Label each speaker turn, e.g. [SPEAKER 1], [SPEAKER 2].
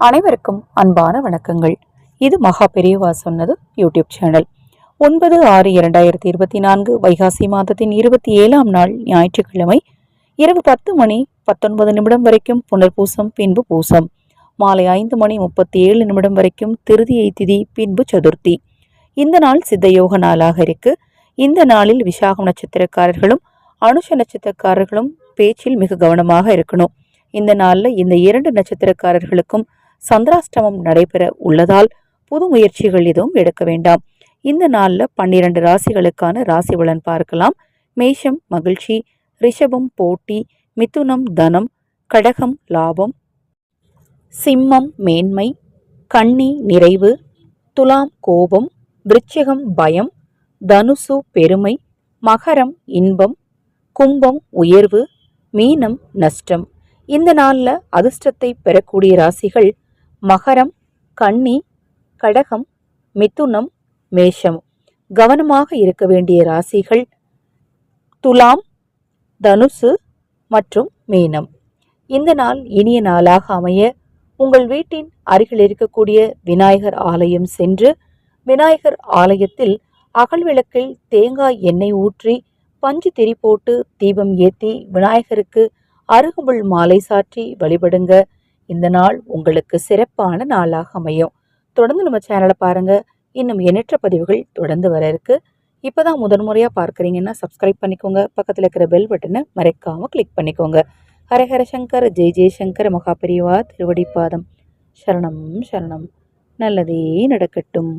[SPEAKER 1] அனைவருக்கும் அன்பான வணக்கங்கள். இது மகா பெரியவா சொன்னது யூடியூப் சேனல். ஒன்பது ஆறு இரண்டாயிரத்தி இருபத்தி நான்கு வைகாசி மாதத்தின் இருபத்தி ஏழாம் நாள் ஞாயிற்றுக்கிழமை இரவு பத்து மணி பத்தொன்பது நிமிடம் வரைக்கும் புனர்பூசம் பின்பு பூசம். மாலை ஐந்து மணி முப்பத்தி ஏழு நிமிடம் வரைக்கும் திருதியை திதி பின்பு சதுர்த்தி. இந்த நாள் சித்தயோக நாளாக இருக்கு. இந்த நாளில் விசாகம் நட்சத்திரக்காரர்களும் அனுஷ நட்சத்திரக்காரர்களும் பேச்சில் மிக கவனமாக இருக்கணும். இந்த நாளில் இந்த இரண்டு நட்சத்திரக்காரர்களுக்கும் சந்திராஷ்டமம் நடைபெற உள்ளதால் புது முயற்சிகள் எதுவும் எடுக்க வேண்டாம். இந்த நாளில் பன்னிரண்டு ராசிகளுக்கான ராசி பலன் பார்க்கலாம். மேஷம் மகிழ்ச்சி ரிஷபம் போட்டி மிதுனம் தனம் கடகம் லாபம் சிம்மம் மேன்மை கன்னி நிறைவு துலாம் கோபம் விருச்சிகம் பயம் தனுசு பெருமை மகரம் இன்பம் கும்பம் உயர்வு மீனம் நஷ்டம். இந்த நாளில் அதிர்ஷ்டத்தை பெறக்கூடிய ராசிகள் மகரம் கன்னி கடகம் மிதுனம் மேஷம். கவனமாக இருக்க வேண்டிய ராசிகள் துலாம் தனுசு மற்றும் மீனம். இந்த நாள் இனிய நாளாக அமைய உங்கள் வீட்டின் அருகில் இருக்கக்கூடிய விநாயகர் ஆலயம் சென்று விநாயகர் ஆலயத்தில் அகல் விளக்கில் தேங்காய் எண்ணெய் ஊற்றி பஞ்சு திரி போட்டு தீபம் ஏற்றி விநாயகருக்கு அருகுமுள் மாலை சாற்றி வழிபடுங்க. இந்த நாள் உங்களுக்கு சிறப்பான நாளாக அமையும். தொடர்ந்து நம்ம சேனலை பாருங்கள் இன்னும் எண்ணற்ற பதிவுகள் தொடர்ந்து வர இருக்கு. இப்போதான் முதன்முறையாக பார்க்குறீங்கன்னா சப்ஸ்கிரைப் பண்ணிக்கோங்க. பக்கத்தில் இருக்கிற பெல் பட்டனை மறைக்காமல் கிளிக் பண்ணிக்கோங்க. ஹரஹர சங்கர் ஜெய் ஜெய்சங்கர் மகாபெரிவா திருவடிப்பாதம். சரணம் சரணம். நல்லதே நடக்கட்டும்.